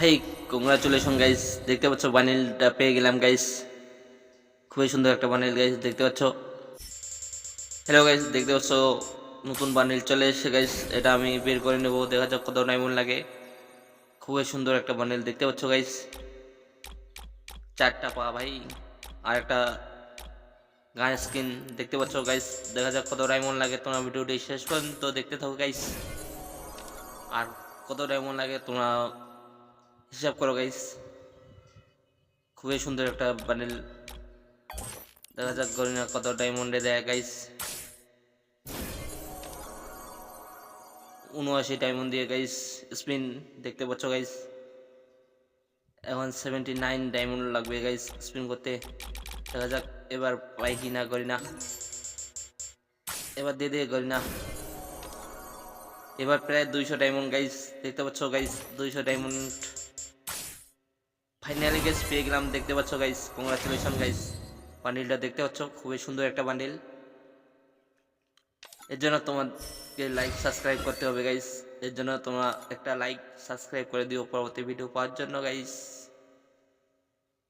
ভাই congratulation guys দেখতে পাচ্ছ বানিলটা পেয়ে গেলাম গাইস খুবই সুন্দর একটা বানিল গাইস দেখতে পাচ্ছ। হ্যালো গাইস দেখতে পাচ্ছ, নতুন বানিল চলে এসেছে গাইস এটা আমি বের করে নেব, দেখা যাক কত ডায়মন্ড লাগে। খুবই সুন্দর একটা বানিল দেখতে পাচ্ছ গাইস চারটা পা, ভাই। আর একটা গান স্কিন দেখতে পাচ্ছ গাইস দেখা যাক কত ডায়মন্ড লাগে, তোমরা ভিডিওটি শেষ পর্যন্ত দেখতে থাকো গাইস আর কত ডায়মন্ড লাগে, তোমরা হিসাব করো গাইস খুবই সুন্দর একটা বান্ডেল দেখা যাক গরিনা কত ডায়মন্ডে দেয় গাইস উনআশি ডায়মন্ড দিয়ে গাইস স্পিন দেখতে পাচ্ছ গাইস এখন সেভেন্টি নাইন ডায়মন্ড লাগবে গাইস স্পিন করতে। দেখা যাক এবার পাই কি না করি না এবার দিয়ে দিয়ে করি না এবার প্রায় দুইশো ডায়মন্ড গাইস দেখতে পাচ্ছ গাইস দুইশো ডায়মন্ড ফাইনালি গাইস পেয়ে গেলাম। দেখতে পাচ্ছ গাইস কংগ্রাচুলেশন গাইস বান্ডিলটা দেখতে পাচ্ছ, খুবই সুন্দর একটা বান্ডিল এর জন্য তোমাকে লাইক সাবস্ক্রাইব করতে হবে গাইস এর জন্য তোমরা একটা লাইক সাবস্ক্রাইব করে দিও পরবর্তী ভিডিও পাওয়ার জন্য গাইস